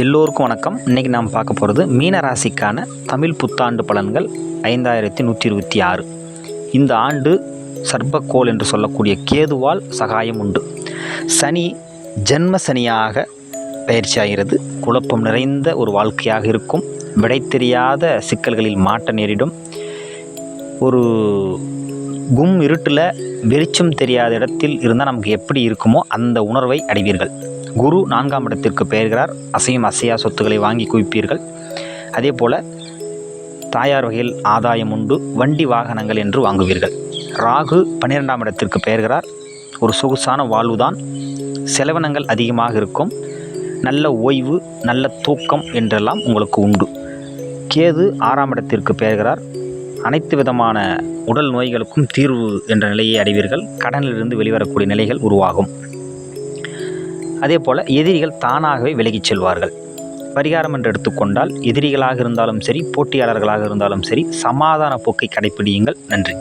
எல்லோருக்கும் வணக்கம். இன்றைக்கி நாம் பார்க்க போகிறது மீன ராசிக்கான தமிழ் புத்தாண்டு பலன்கள் ஐந்தாயிரத்தி நூற்றி இருபத்தி ஆறு. இந்த ஆண்டு சர்ப்பக்கோள் என்று சொல்லக்கூடிய கேதுவால் சகாயம் உண்டு. சனி ஜென்ம சனியாக பயிற்சியாகிறது. குழப்பம் நிறைந்த ஒரு வாழ்க்கையாக இருக்கும். விடை தெரியாத சிக்கல்களில் மாட்ட நேரிடும். ஒரு கும் இருட்டில் வெளிச்சம் தெரியாத இடத்தில் இருந்தால் நமக்கு எப்படி இருக்குமோ அந்த உணர்வை அடைவீர்கள். குரு நான்காம் இடத்திற்கு பெயர்கிறார். அசையும் அசையா சொத்துக்களை வாங்கி குவிப்பீர்கள். அதே போல் தாயார் வகையில் ஆதாயம் உண்டு வண்டி வாகனங்கள் என்று வாங்குவீர்கள். ராகு பன்னிரெண்டாம் இடத்திற்கு பெயர்கிறார். ஒரு சொகுசான வாழ்வுதான். செலவினங்கள் அதிகமாக இருக்கும். நல்ல ஓய்வு நல்ல தூக்கம் என்றெல்லாம் உங்களுக்கு உண்டு. கேது ஆறாம் இடத்திற்கு பெயர்கிறார். அனைத்து விதமான உடல் நோய்களுக்கும் தீர்வு என்ற நிலையை அடைவீர்கள். கடனிலிருந்து வெளிவரக்கூடிய நிலைகள் உருவாகும். அதே போல் எதிரிகள் தானாகவே விலகிச் செல்வார்கள். பரிகாரம் என்று எடுத்துக்கொண்டால் எதிரிகளாக இருந்தாலும் சரி போட்டியாளர்களாக இருந்தாலும் சரி சமாதான போக்கை கடைப்பிடியுங்கள். நன்றி.